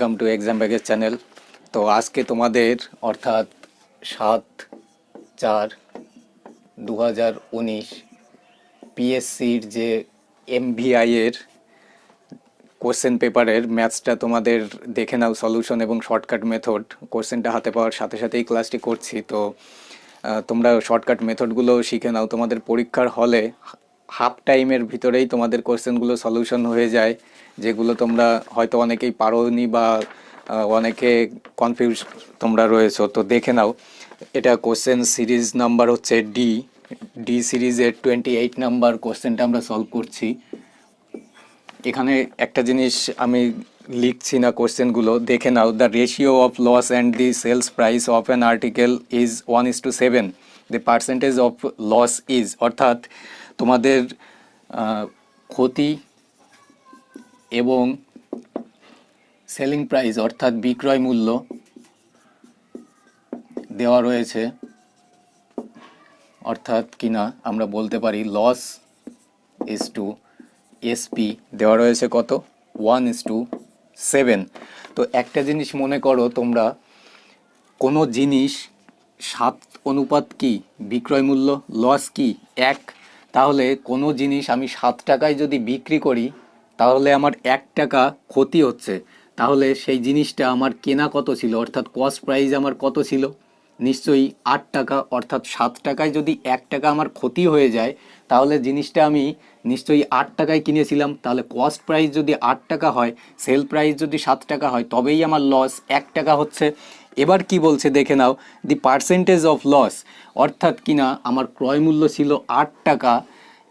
Welcome to exam ব্যাগের channel তো আজকে তোমাদের, অর্থাৎ সাত চার দু হাজার উনিশ পিএসসির যে এমভিআই এর কোশ্চেন পেপারের ম্যাথসটা তোমাদের দেখে নাও সলিউশন এবং শর্টকাট মেথড কোশ্চেনটা হাতে পাওয়ার সাথে সাথেই ক্লাসটি করছি। তো তোমরা শর্টকাট মেথডগুলো শিখে নাও। তোমাদের পরীক্ষার হলে হাফ টাইমের ভিতরেই তোমাদের কোয়েশ্চেনগুলো সলিউশন হয়ে যায়, যেগুলো তোমরা হয়তো অনেকেই পারোনি বা অনেকে কনফিউজ তোমরা রয়েছো। তো দেখে নাও, এটা কোশ্চেন সিরিজ নাম্বার হচ্ছে ডি ডি সিরিজের টোয়েন্টি এইট নাম্বার কোশ্চেনটা আমরা সলভ করছি। এখানে একটা জিনিস আমি লিখছি না কোশ্চেনগুলো দেখে নাও the ratio of loss and the sales price of an article is one is to seven the percentage of loss is অর্থাৎ তোমাদের ক্ষতি এবং সেলিং প্রাইস অর্থাৎ বিক্রয় মূল্য দেওয়া রয়েছে, অর্থাৎ কিনা আমরা বলতে পারি লস ইস টু এসপি দেওয়া রয়েছে কত? ওয়ান ইস টু সেভেন তো একটা জিনিস মনে করো, তোমরা কোনো জিনিস সাত অনুপাত কি? বিক্রয় মূল্য লস কি? এক তাহলে কোনো জিনিস আমি সাত টাকায় যদি বিক্রি করি, তাহলে আমার এক টাকা ক্ষতি হচ্ছে। তাহলে সেই জিনিসটা আমার কেনা কত ছিল? অর্থাৎ কস্ট প্রাইস আমার কত ছিল? নিশ্চয়ই আট টাকা, অর্থাৎ সাত টাকায় যদি এক টাকা আমার ক্ষতি হয়ে যায়, তাহলে জিনিসটা আমি নিশ্চয়ই আট টাকায় কিনেছিলাম। তাহলে কস্ট প্রাইস যদি আট টাকা হয় সেল প্রাইস যদি সাত টাকা হয়, তবেই আমার লস এক টাকা হচ্ছে। এবার কি বলছে দেখে নাও দি পার্সেন্টেজ অফ লস অর্থাৎ কিনা আমার ক্রয় মূল্য ছিল আট টাকা,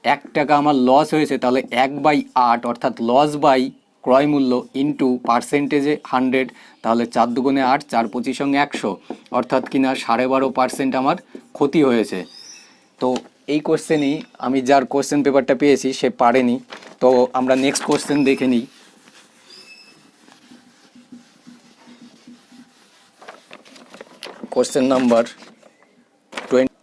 এক টাকা আমার লস হয়েছে, তাহলে এক বাই আট, অর্থাৎ লস বাই ক্রয় মূল্য ইন্টু পার্সেন্টেজে হান্ড্রেড তাহলে চার দুগুণে আট, চার পঁচিশ সঙ্গে একশো, অর্থাৎ কিনা সাড়ে বারো পার্সেন্ট আমার ক্ষতি হয়েছে। তো এই কোশ্চেনই আমি যার কোশ্চেন পেপারটা পেয়েছি, সে পারেনি। তো আমরা নেক্সট কোশ্চেন দেখে নিই। Question number twenty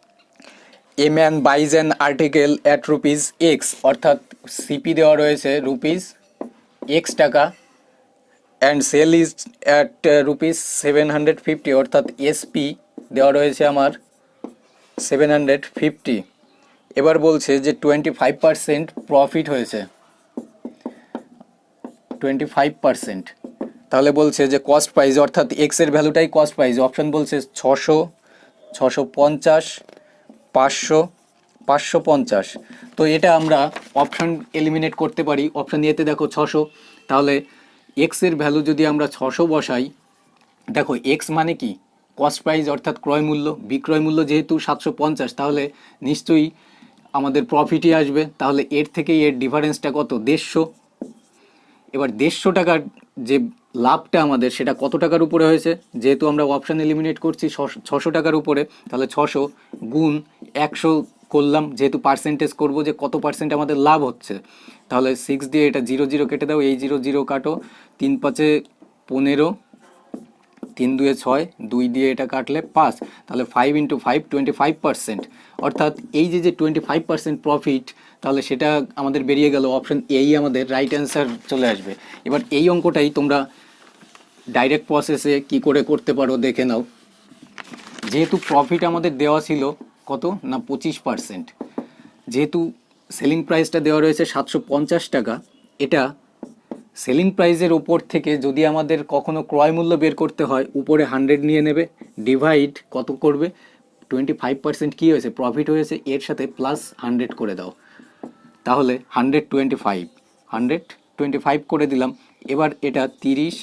a man buys an article at rupees X অর্থাৎ সিপি দেওয়া রয়েছে রুপিস এক্স টাকা and sell is at rupees seven hundred fifty অর্থাৎ এসপি দেওয়া রয়েছে আমার সেভেন হান্ড্রেড ফিফটি এবার বলছে যে টোয়েন্টি ফাইভ পার্সেন্ট প্রফিট হয়েছে। টোয়েন্টি ফাইভ পার্সেন্ট তাহলে বলছে যে কস্ট প্রাইস অর্থাৎ এক্সের ভ্যালুটাই কস্ট প্রাইস অপশন বলছে ছশো ছশো পঞ্চাশ, পাঁচশো পাঁচশো পঞ্চাশ। তো এটা আমরা অপশন এলিমিনেট করতে পারি। অপশন এতে দেখো ছশো। তাহলে এক্সের ভ্যালু যদি আমরা ছশো বসাই, দেখো এক্স মানে কি? কস্ট প্রাইস অর্থাৎ ক্রয় মূল্য। বিক্রয় মূল্য যেহেতু সাতশো পঞ্চাশ, তাহলে নিশ্চয়ই আমাদের প্রফিটই আসবে। তাহলে এর থেকে এর ডিফারেন্সটা কত? দেড়শো। এবার দেড়শো টাকার যে লাভটা আমাদের, সেটা কত টাকার উপরে হয়েছে? যেহেতু আমরা অপশান এলিমিনেট করছি ছশো টাকার উপরে, তাহলে ছশো গুণ একশো করলাম, যেহেতু পার্সেন্টেজ করব যে কত পার্সেন্ট আমাদের লাভ হচ্ছে। তাহলে সিক্স দিয়ে এটা জিরো জিরো কেটে দাও, এই জিরো জিরো কাটো, তিন পাঁচে পনেরো, তিন দুয়ে ছয়, দুই দিয়ে এটা কাটলে পাঁচ, তাহলে five into five twenty five percent অর্থাৎ এই যে যে টোয়েন্টি ফাইভ পার্সেন্ট প্রফিট তাহলে সেটা আমাদের বেরিয়ে গেল অপশন এই আমাদের রাইট অ্যান্সার চলে আসবে। এবার এই অঙ্কটাই তোমরা ডাইরেক্ট প্রসেসে কি করে করতে পারো দেখে নাও। যেহেতু প্রফিট আমাদের দেওয়া ছিল কত না পঁচিশ পার্সেন্ট যেহেতু সেলিং প্রাইসটা দেওয়া রয়েছে সাতশো পঞ্চাশ টাকা, এটা সেলিং প্রাইসের ওপর থেকে যদি আমাদের কখনো ক্রয় মূল্য বের করতে হয়, উপরে হান্ড্রেড নিয়ে নেবে ডিভাইড কত করবে টোয়েন্টি ফাইভ পার্সেন্ট কী হয়েছে প্রফিট হয়েছে, এর সাথে প্লাস হান্ড্রেড করে দাও। তাহলে hundred twenty five hundred twenty five করে দিলাম। এবার এটা তিরিশ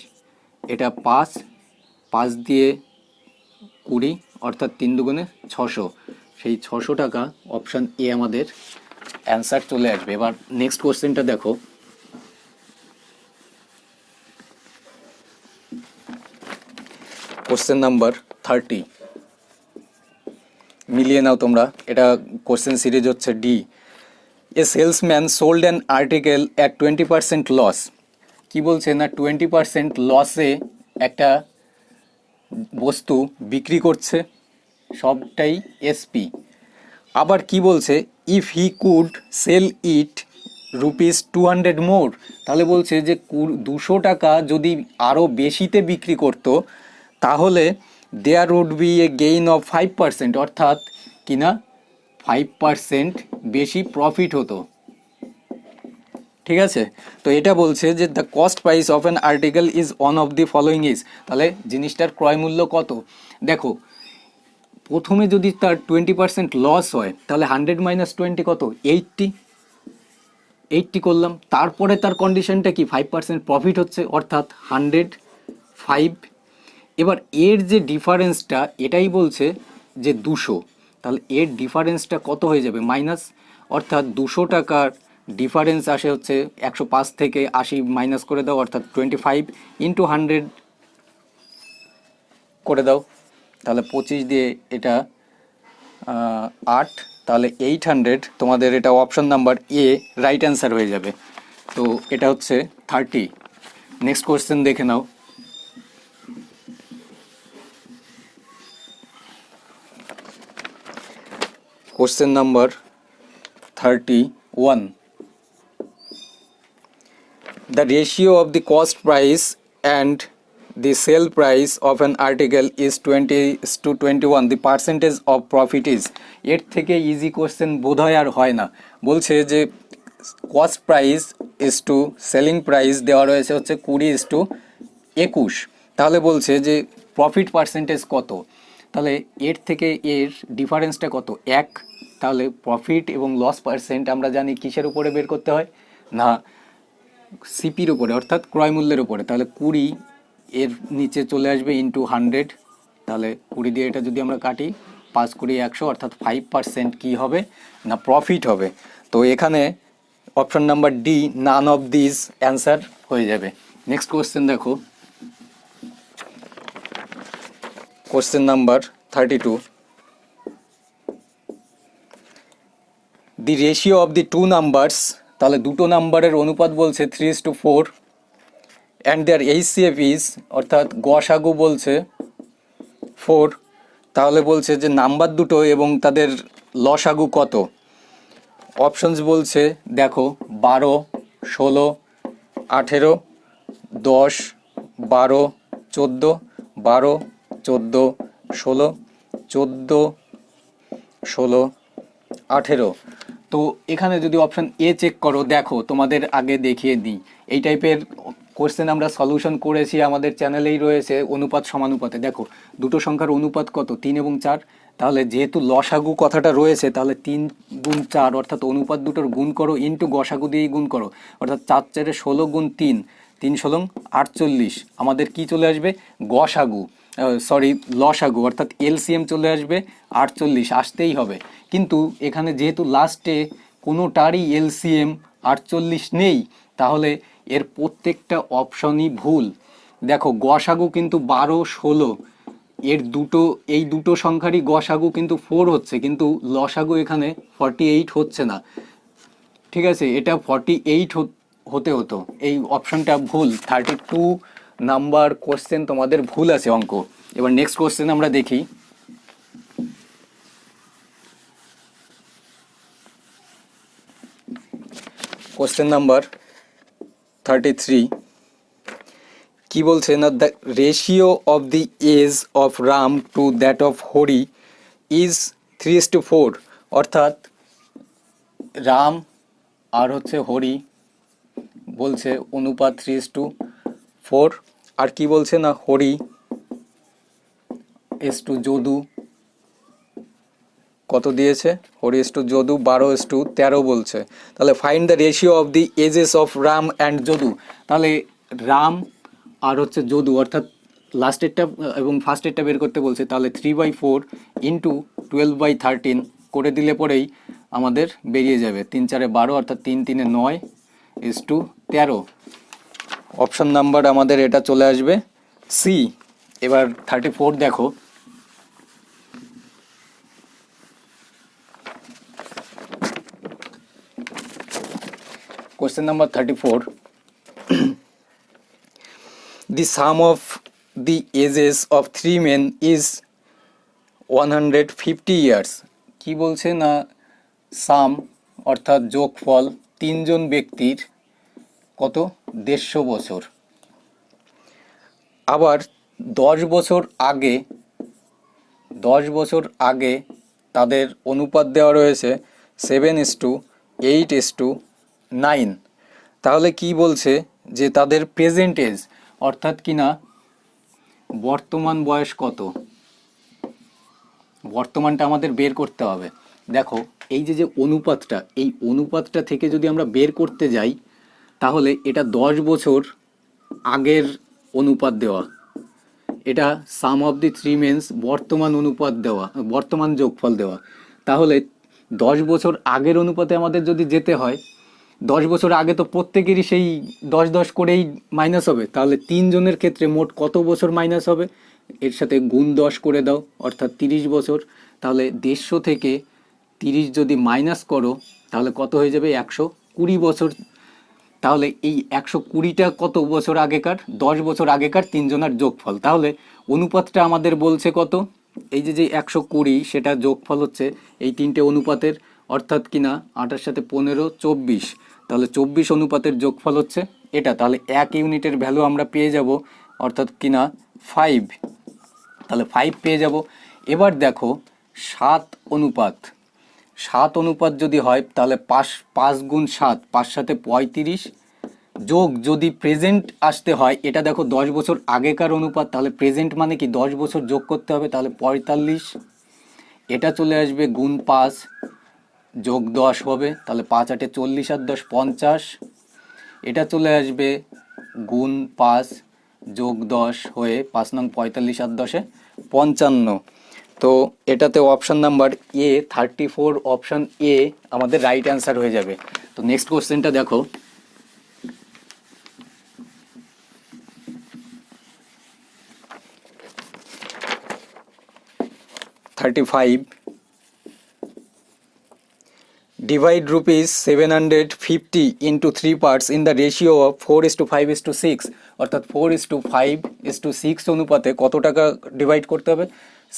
এটা পাঁচ পাঁচ দিয়ে কুড়ি, অর্থাৎ তিন দুগুণে ছশো। সেই ছশো টাকা অপশান এ আমাদের অ্যান্সার চলে আসবে। এবার নেক্সট কোশ্চেনটা দেখো। কোশ্চেন নাম্বার থার্টি মিলিয়ে নাও তোমরা। এটা কোশ্চেন সিরিজ হচ্ছে D a salesman sold an article at twenty percent loss কী বলছে না টোয়েন্টি পার্সেন্ট লসে একটা বস্তু বিক্রি করছে, সবটাই এসপি আবার কি বলছে if he could sell it rupees two hundred more তাহলে বলছে যে দুশো টাকা যদি আরও বেশিতে বিক্রি করতো, তাহলে there would be a gain of five percent অর্থাৎ কিনা ফাইভ পার্সেন্ট বেশি প্রফিট হতো। ঠিক আছে? তো এটা বলছে যে the cost price of an article is one of the following is তাহলে জিনিসটার ক্রয় মূল্য কত? দেখো, প্রথমে যদি তার টোয়েন্টি পার্সেন্ট লস হয়, তাহলে হান্ড্রেড মাইনাস টোয়েন্টি কত? এইটটি এইটটি করলাম, তারপরে তার কন্ডিশনটা কি? ফাইভ পার্সেন্ট প্রফিট হচ্ছে, অর্থাৎ হান্ড্রেড ফাইভ এবার এর যে ডিফারেন্সটা এটাই বলছে যে দুশো। তাহলে এর ডিফারেন্সটা কত হয়ে যাবে? মাইনাস অর্থাৎ দুশো টাকার ডিফারেন্স আসে হচ্ছে একশো পাঁচ থেকে আশি মাইনাস করে দাও, অর্থাৎ টোয়েন্টি ফাইভ ইন্টু হান্ড্রেড করে দাও। তাহলে পঁচিশ দিয়ে এটা আট, তাহলে এইট হান্ড্রেড তোমাদের এটা option number A right answer হয়ে যাবে। তো এটা হচ্ছে থার্টি নেক্সট কোয়েশ্চেন দেখে নাও। Question number thirty one the ratio of the cost price and the sale price of an article is 20 is to 21 the percentage of profit is, এর থেকে easy question বোধহয় আর হয় না। বলছে যে cost price is to selling price দেওয়া রয়েছে হচ্ছে কুড়ি ইস টু একুশ। তাহলে বলছে যে প্রফিট পার্সেন্টেজ কত? তাহলে এর থেকে এর ডিফারেন্সটা কত? এক। তাহলে প্রফিট এবং লস পার্সেন্ট আমরা জানি কিসের উপরে বের করতে হয়? না। সিপির উপরে, অর্থাৎ ক্রয় মূল্যের উপরে, তাহলে কুড়ি এর নিচে চলে আসবে ইন্টু হান্ড্রেড তাহলে কুড়ি দিয়ে এটা যদি আমরা কাটি, পাঁচ কুড়ি একশো, অর্থাৎ ফাইভ পার্সেন্ট কী হবে? না প্রফিট হবে। তো এখানে option number D none of this answer হয়ে যাবে। নেক্সট কোশ্চেন দেখো। Question number thirty two the ratio of the two numbers তাহলে দুটো নাম্বারের অনুপাত বলছে three is to four and their HCF is অর্থাৎ গসাগু বলছে ফোর তাহলে বলছে যে নাম্বার দুটো এবং তাদের লসাগু কত? অপশনস বলছে, দেখো, বারো, ষোলো, আঠেরো, দশ, বারো, চোদ্দ বারো, চোদ্দ, ষোলো চোদ্দ, ষোলো, আঠেরো। তো এখানে যদি অপশন এ চেক করো, দেখো তোমাদের আগে দেখিয়ে দিই। এই টাইপের কোশ্চেন আমরা সলিউশন করেছি, আমাদের চ্যানেলেই রয়েছে অনুপাত সমানুপাতে। দেখো, দুটো সংখ্যার অনুপাত কত? তিন এবং চার। তাহলে যেহেতু লসাগু কথাটা রয়েছে, তাহলে তিন গুণ চার, অর্থাৎ অনুপাত দুটোর গুণ করো ইন্টু গসাগু দিয়েই গুণ করো। অর্থাৎ চার চারে ষোলো গুণ তিন তিন ষোলো আটচল্লিশ। আমাদের কি চলে আসবে? গসাগু। সরি লসাগু, অর্থাৎ এলসিএম চলে আসবে, আটচল্লিশ, আসতেই হবে। কিন্তু এখানে যেহেতু লাস্টে কোনোটারই এলসিএম আটচল্লিশ নেই, তাহলে এর প্রত্যেকটা অপশনই ভুল। দেখো, গসাগু কিন্তু বারো, ষোলো, এর দুটো, এই দুটো সংখ্যারই গসাগু কিন্তু ফোর হচ্ছে, কিন্তু লসাগু এখানে ফর্টি এইট হচ্ছে না। ঠিক আছে, এটা ফর্টি এইট হতে হতো, এই অপশনটা ভুল। থার্টি টু নাম্বার কোশ্চেন তোমাদের ভুল আছে, অঙ্ক। এবার নেক্সট কোশ্চেন আমরা দেখি। কোশ্চেন নাম্বার থার্টি থ্রি কি বলছে? না the ratio of the age of Ram to that of Hari is three to four অর্থাৎ রাম আর হচ্ছে হরি বলছে অনুপাত থ্রি টু ফোর, আর কি বলছে না, হরি, এস টু যদু, কত দিয়েছে? হরি, এস টু যদু, বারো, এস টু তেরো বলছে। তাহলে find the ratio of the ages of Ram and Jadu তাহলে রাম আর হচ্ছে যদু অর্থাৎ লাস্টেরটা এবং ফার্স্টেরটা বের করতে বলছে, তাহলে three by four into twelve by thirteen করে দিলে পরেই আমাদের বেরিয়ে যাবে। তিন চারে বারো, অর্থাৎ তিন তিনে নয় ইস টু তেরো। অপশন নাম্বার আমাদের এটা চলে আসবে। সি এবার থার্টি ফোর দেখো। Question number 34 the sum of the ages of three men is 150 years. কি বলছে না সাম অর্থাৎ যোগফল তিনজন ব্যক্তির কত? দেড়শো বছর। আবার দশ বছর আগে, দশ বছর আগে তাদের অনুপাত দেওয়া রয়েছে seven is to eight is to nine তাহলে কি বলছে যে তাদের প্রেজেন্ট এজ অর্থাৎ কিনা বর্তমান বয়স কত? বর্তমানটা আমাদের বের করতে হবে। দেখো, এই যে যে অনুপাতটা, এই অনুপাতটা থেকে যদি আমরা বের করতে যাই তাহলে এটা দশ বছর আগের অনুপাত দেওয়া। এটা sum of the three men's বর্তমান অনুপাত দেওয়া, বর্তমান যোগফল দেওয়া। তাহলে দশ বছর আগের অনুপাতে আমাদের যদি যেতে হয়, দশ বছর আগে তো প্রত্যেকেরই সেই দশ দশ করেই মাইনাস হবে। তাহলে তিনজনের ক্ষেত্রে মোট কত বছর মাইনাস হবে? এর সাথে গুণ দশ করে দাও, অর্থাৎ তিরিশ বছর। তাহলে দেড়শো থেকে তিরিশ যদি মাইনাস করো, তাহলে কত হয়ে যাবে? একশো কুড়ি বছর তাহলে এই একশো কুড়িটা কত বছর আগেকার? দশ বছর আগেকার তিনজনের যোগফল। তাহলে অনুপাতটা আমাদের বলছে কত? এই যে যে একশো কুড়ি, সেটা যোগফল হচ্ছে এই তিনটে অনুপাতের, অর্থাৎ কিনা আটার সাথে পনেরো, চব্বিশ। তাহলে চব্বিশ অনুপাতের যোগফল হচ্ছে এটা। তাহলে এক ইউনিটের ভ্যালু আমরা পেয়ে যাব, অর্থাৎ কিনা ফাইভ তাহলে ফাইভ পেয়ে যাব। এবার দেখো সাত অনুপাত। সাত অনুপাত যদি হয়, তাহলে পাঁচ পাঁচ গুণ সাত, পাঁচ সাথে পঁয়ত্রিশ। যোগ যদি প্রেজেন্ট আসতে হয়, এটা দেখো দশ বছর আগেকার অনুপাত, তাহলে প্রেজেন্ট মানে কি? দশ বছর যোগ করতে হবে, তাহলে পঁয়তাল্লিশ। এটা চলে আসবে গুণ পাঁচ, যোগ দশ হবে, তাহলে পাঁচ আটে চল্লিশ আর দশ পঞ্চাশ। এটা চলে আসবে গুণ পাঁচ, যোগ দশ হয়ে পাঁচ নং পঁয়তাল্লিশ আর দশে পঞ্চান্ন। তো এটাতে option number A thirty four option A আমাদের রাইট অ্যান্সার হয়ে যাবে। তো নেক্সট কোশ্চেনটা দেখো। Thirty five divide rupees 750 into three parts in the ratio of 4 is to 5 is to 6 অর্থাৎ 4 is to 5 is to 6 অনুপাতে কত টাকা ডিভাইড করতে হবে?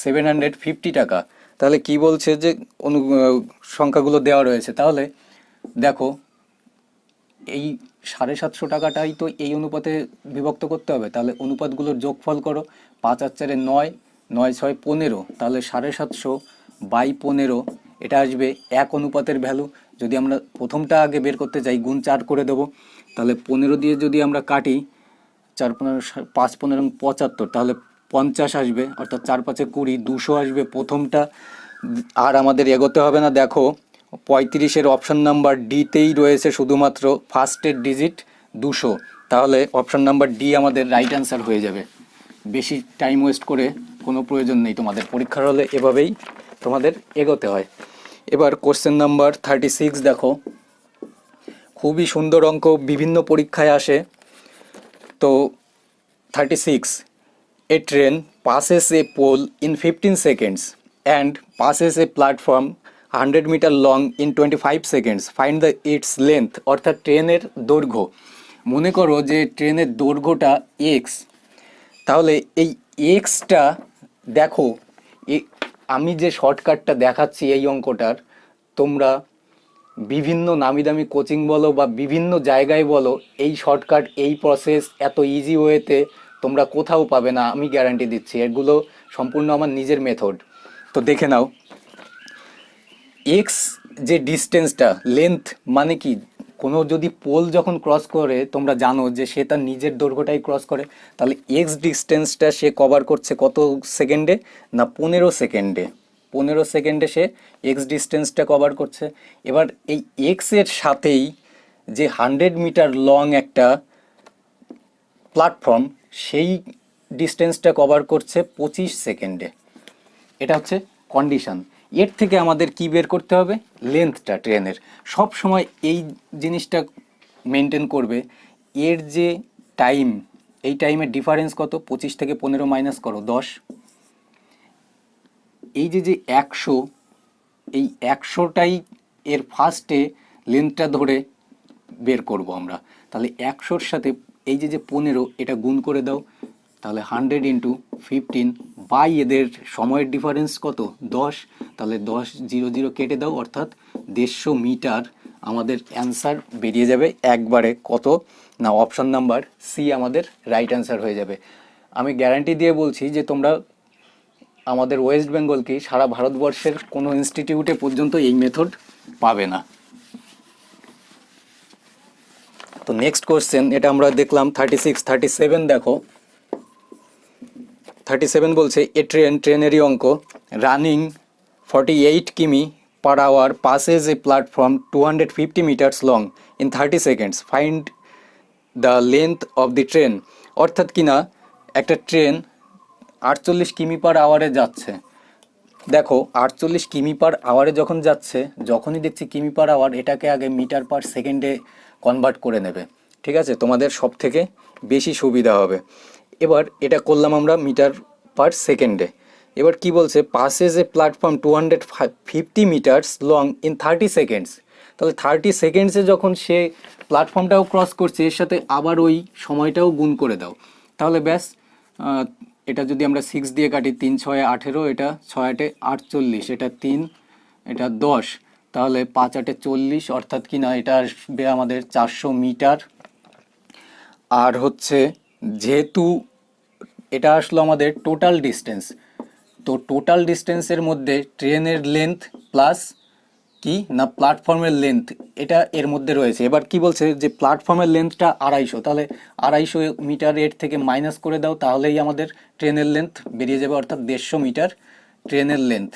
750 টাকা। তাহলে কি বলছে যে অনু সংখ্যাগুলো দেওয়া রয়েছে? তাহলে দেখো, এই সাড়ে সাতশো টাকাটাই তো এই অনুপাতে বিভক্ত করতে হবে। তাহলে অনুপাতগুলোর যোগফল করো, পাঁচ আর চারে নয় নয় ছয় পনেরো। তাহলে সাড়ে সাতশো বাই পনেরো, এটা আসবে এক অনুপাতের ভ্যালু। যদি আমরা প্রথমটা আগে বের করতে যাই, গুণ চার করে দেবো, তাহলে পনেরো দিয়ে যদি আমরা কাটি, চার পনেরো, পাঁচ পনেরো পঁচাত্তর, তাহলে পঞ্চাশ আসবে, অর্থাৎ চার পাঁচে কুড়ি, দুশো আসবে। প্রথমটা আর আমাদের এগোতে হবে না। দেখো, পঁয়ত্রিশের অপশন নাম্বার ডিতেই রয়েছে শুধুমাত্র ফার্স্টের ডিজিট দুশো। তাহলে অপশন নাম্বার ডি আমাদের রাইট অ্যান্সার হয়ে যাবে। বেশি টাইম ওয়েস্ট করে কোনো প্রয়োজন নেই তোমাদের। পরীক্ষার হলে এভাবেই তোমাদের এগোতে হয়। এবার কোশ্চেন নাম্বার থার্টি সিক্স দেখো। খুবই সুন্দর অঙ্ক, বিভিন্ন পরীক্ষায় আসে। তো thirty six a train passes a pole in 15 seconds and passes a platform 100 meter long in 25 seconds. Find the its length, অর্থাৎ ট্রেনের দৈর্ঘ্য। মনে করো যে ট্রেনের দৈর্ঘ্যটা এক্স তাহলে এই এক্সটা দেখো আমি যে শর্টকাটটা দেখাচ্ছি এই অঙ্কটার, তোমরা বিভিন্ন নামি দামি কোচিং বলো বা বিভিন্ন জায়গায় বলো, এই শর্টকাট এই প্রসেস এত ইজি ওয়েতে তোমরা কোথাও পাবে না, আমি গ্যারান্টি দিচ্ছি। এগুলো সম্পূর্ণ আমার নিজের মেথড তো দেখে নাও। এক্স যে ডিস্টেন্সটা লেন্থ মানে কি? কোনো যদি পোল যখন ক্রস করে, তোমরা জানো যে সে তার নিজের দৈর্ঘ্যটাই ক্রস করে। তাহলে এক্স ডিস্টেন্সটা সে কভার করছে কত সেকেন্ডে না পনেরো সেকেন্ডে পনেরো সেকেন্ডে সে এক্স ডিস্টেন্সটা কভার করছে। এবার এই এক্সের সাথেই যে হান্ড্রেড মিটার লং একটা প্ল্যাটফর্ম সেই ডিস্টেন্সটা কভার করছে পঁচিশ সেকেন্ডে এটা হচ্ছে কন্ডিশান এর থেকে আমাদের কি বের করতে হবে? লেন্থটা ট্রেনের সব সময় এই জিনিসটা মেনটেন করবে। এর যে টাইম এই টাইমের ডিফারেন্স কত? পঁচিশ থেকে পনেরো মাইনাস করো, দশ। এই যে যে একশো, এই একশোটাই এর ফার্স্টে লেন্থটা ধরে বের করব আমরা। তাহলে একশোর সাথে এই যে যে পনেরো, এটা গুণ করে দাও, তাহলে হান্ড্রেড ইন্টু ফিফটিন বাই এদের সময়ের ডিফারেন্স কত? দশ। তাহলে দশ জিরো জিরো কেটে দাও, অর্থাৎ দেড়শো মিটার আমাদের অ্যান্সার বেরিয়ে যাবে। একবারে কত? না অপশন নাম্বার সি আমাদের রাইট অ্যান্সার হয়ে যাবে। আমি গ্যারান্টি দিয়ে বলছি যে তোমরা আমাদের ওয়েস্ট বেঙ্গল কি সারা ভারতবর্ষের কোনো ইনস্টিটিউটে পর্যন্ত এই মেথড পাবে না। তো নেক্সট কোশ্চেন এটা আমরা দেখলাম থার্টি সিক্স থার্টি সেভেন দেখো। থার্টি সেভেন বলছে, এ ট্রেন ট্রেনেরই অঙ্ক। রানিং ফর্টি এইট কিমি per hour passes a platform two hundred fifty metres long in thirty seconds find the length of the train অর্থাৎ কিনা, একটা ট্রেন আটচল্লিশ কিমি পার আওয়ারে যাচ্ছে। দেখো, আটচল্লিশ কিমি পার আওয়ারে যখন যাচ্ছে, যখনই দেখছি কিমি পার আওয়ার এটাকে আগে মিটার পার সেকেন্ডে কনভার্ট করে নেবে। ঠিক আছে? তোমাদের সব থেকে বেশি সুবিধা হবে। এবার এটা করলাম আমরা মিটার পার সেকেন্ডে এবার কি বলছে? Passes a platform two hundred fifty metres long in thirty seconds তাহলে থার্টি সেকেন্ডসে যখন সে প্ল্যাটফর্মটাও ক্রস করছে, এর সাথে আবার ওই সময়টাও গুণ করে দাও। তাহলে ব্যাস এটা যদি আমরা সিক্স দিয়ে কাটি, তিন, ছয়, আঠেরো, এটা ছয়, আটে আটচল্লিশ, এটা তিন, এটা দশ। তাহলে পাঁচ আটে চল্লিশ, অর্থাৎ কি না এটা আসবে আমাদের চারশো মিটার। আর হচ্ছে যেহেতু এটা আসলো আমাদের টোটাল ডিস্টেন্স, তো টোটাল ডিস্টেন্সের মধ্যে ট্রেনের লেন্থ প্লাস কি না প্ল্যাটফর্মের লেন্থ, এটা এর মধ্যে রয়েছে। এবার কি বলছে যে প্ল্যাটফর্মের লেন্থটা আড়াইশো, তাহলে আড়াইশো মিটার এর থেকে মাইনাস করে দাও, তাহলেই আমাদের ট্রেনের লেন্থ বেরিয়ে যাবে, অর্থাৎ দেড়শো মিটার ট্রেনের লেন্থ।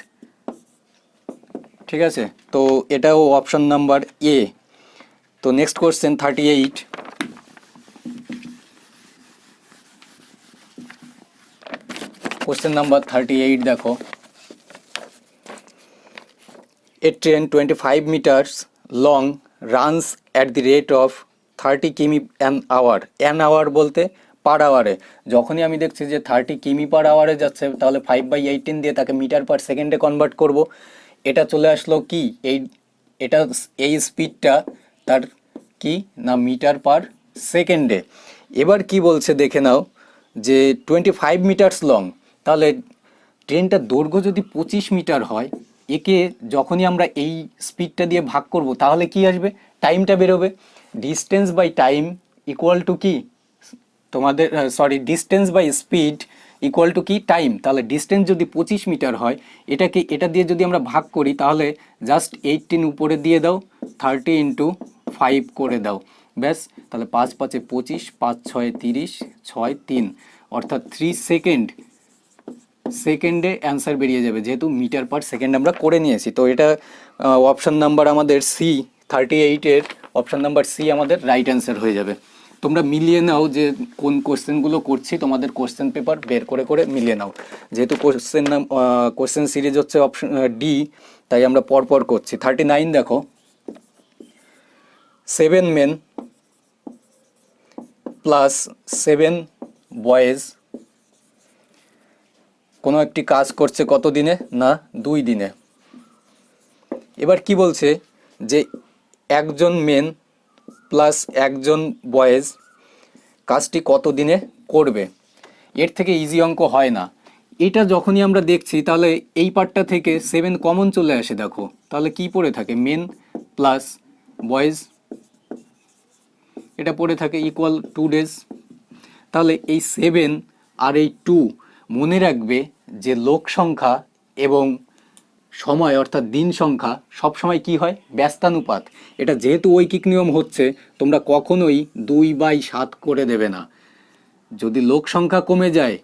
ঠিক আছে? তো এটাও অপশন নাম্বার এ তো next question thirty eight question number thirty eight দেখো। A train 25 meters long runs at the rate of 30 কিমি an hour an hour বলতে পার আওয়ারে যখনই আমি দেখছি যে থার্টি কিমি পার আওয়ারে যাচ্ছে, তাহলে ফাইভ বাই এইটিন দিয়ে তাকে মিটার পার সেকেন্ডে কনভার্ট করব। এটা চলে আসলো কি? এই, এটা এই স্পিডটা তার কি? না মিটার পার সেকেন্ডে এবার কি বলছে দেখে নাও, যে টোয়েন্টি ফাইভ মিটার্স লং তাহলে ট্রেনটার দৈর্ঘ্য যদি পঁচিশ মিটার হয়, একে যখনই আমরা এই স্পিডটা দিয়ে ভাগ করব, তাহলে কি আসবে? টাইমটা বেরোবে। Distance by time equal to কি? তোমাদের sorry distance by speed equal to কি? টাইম তাহলে ডিস্টেন্স যদি পঁচিশ মিটার হয়, এটাকে, এটা দিয়ে যদি আমরা ভাগ করি, তাহলে জাস্ট এইটিন উপরে দিয়ে দাও থার্টি ইন্টু ফাইভ করে দাও। ব্যাস, তাহলে পাঁচ পাঁচে পঁচিশ, পাঁচ ছয় তিরিশ, ছয় তিন। অর্থাৎ থ্রি সেকেন্ড সেকেন্ডে অ্যান্সার বেরিয়ে যাবে, যেহেতু মিটার পার সেকেন্ড আমরা করে নিয়েছি। তো এটা অপশান নাম্বার আমাদের সি থার্টি এইটের অপশান নাম্বার সি আমাদের রাইট অ্যান্সার হয়ে যাবে। তোমরা মিলিয়ে নাও যে কোন কোশ্চেনগুলো করছি, তোমাদের কোশ্চেন পেপার বের করে করে মিলিয়ে নাও। যেহেতু কোশ্চেন নাম কোশ্চেন সিরিজ হচ্ছে অপশন ডি তাই আমরা পরপর করছি। থার্টি নাইন দেখো। Seven men plus seven boys কোনো একটি কাজ করছে কত দিনে না, দুই দিনে। এবার কি বলছে? যে একজন মেন প্লাস একজন বয়েজ কাজটি কত দিনে করবে? এর থেকে ইজি অঙ্ক হয় না। এটা যখনই আমরা দেখছি, তাহলে এই পার্টটা থেকে সেভেন কমন চলে আসে, দেখো। তাহলে কি পড়ে থাকে? Men plus boys. এটা পড়ে থাকে ইকুয়াল টু ডেজ তাহলে এই সেভেন আর এই টু মনে রাখবে যে লোক সংখ্যা এবং সময় অর্থাৎ দিন সংখ্যা সব সময় কি হয়? ব্যস্তানুপাত। এটা যেহেতু ঐকিক নিয়ম হচ্ছে, তোমরা কখনোই দুই বাই সাত করে দেবে না। যদি লোক সংখ্যা কমে যায়,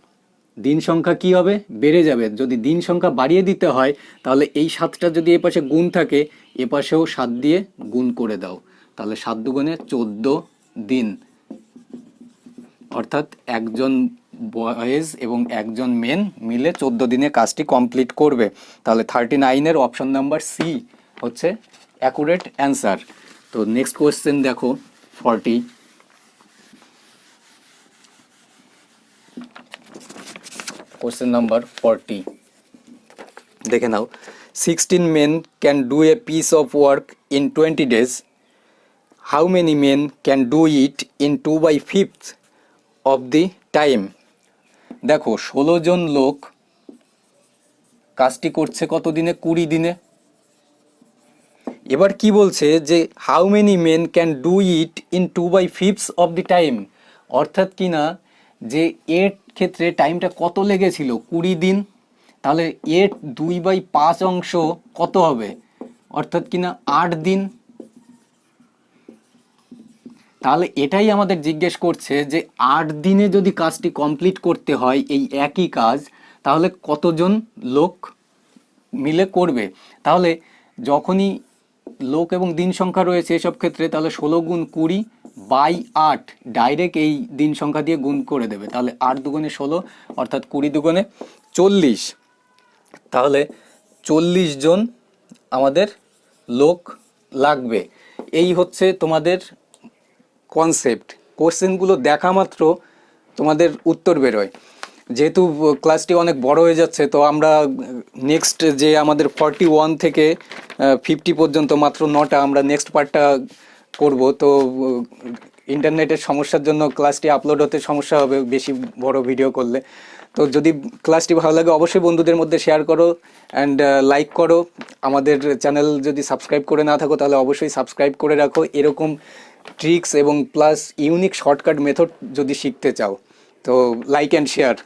দিন সংখ্যা কি হবে? বেড়ে যাবে। যদি দিন সংখ্যা বাড়িয়ে দিতে হয়, তাহলে এই সাতটা যদি এ পাশে গুণ থাকে, এ পাশেও সাত দিয়ে গুণ করে দাও। তাহলে সাত দুগুণে চোদ্দ দিন। অর্থাৎ একজন বয়েজ এবং একজন মেন মিলে চোদ্দ দিনে কাজটি কমপ্লিট করবে। তাহলে থার্টি নাইনের অপশন নাম্বার সি হচ্ছে অ্যাকুরেট অ্যান্সার। তো নেক্সট কোয়েশ্চেন দেখো, ফর্টি। Question number forty. দেখে নাও, sixteen men can do a piece of work in twenty days. How many men can do it in two by fifth of the time? দেখো, ষোলো জন লোক কাজটি করছে কত দিনে কুড়ি দিনে। এবার কি বলছে যে how many men can do it in two by fifth of the time অর্থাৎ কি না, যে এর ক্ষেত্রে টাইমটা কত লেগেছিল? কুড়ি দিন। তাহলে এর দুই বাই পাঁচ অংশ কত হবে? অর্থাৎ কি না, আট দিন। তাহলে এটাই আমাদের জিজ্ঞেস করছে যে আট দিনে যদি কাজটি কমপ্লিট করতে হয় এই একই কাজ, তাহলে কতজন লোক মিলে করবে? তাহলে যখনই লোক এবং দিন সংখ্যা রয়েছে এসব ক্ষেত্রে তাহলে ষোলো গুণ কুড়ি বাই আট ডাইরেক্ট এই দিন সংখ্যা দিয়ে গুণ করে দেবে। তাহলে আট দুগুণে ষোলো, অর্থাৎ কুড়ি দুগুণে চল্লিশ। তাহলে চল্লিশ জন আমাদের লোক লাগবে। এই হচ্ছে তোমাদের কনসেপ্ট কোশ্চেনগুলো দেখা মাত্র তোমাদের উত্তর বেরোয়। যেহেতু ক্লাসটি অনেক বড় হয়ে যাচ্ছে, তো আমরা নেক্সট যে আমাদের ফর্টি ওয়ান থেকে ফিফটি পর্যন্ত মাত্র নটা আমরা নেক্সট পার্টটা করব। তো ইন্টারনেটের সমস্যার জন্য ক্লাসটি আপলোড হতে সমস্যা হবে, বেশি বড় ভিডিও করলে। তো যদি ক্লাসটি ভালো লাগে, অবশ্যই বন্ধুদের মধ্যে শেয়ার করো অ্যান্ড লাইক করো। আমাদের চ্যানেল যদি সাবস্ক্রাইব করে না থাকো, তাহলে অবশ্যই সাবস্ক্রাইব করে রাখো। এরকম ট্রিক্স এবং প্লাস ইউনিক শর্টকাট মেথড যদি শিখতে চাও তো লাইক অ্যান্ড শেয়ার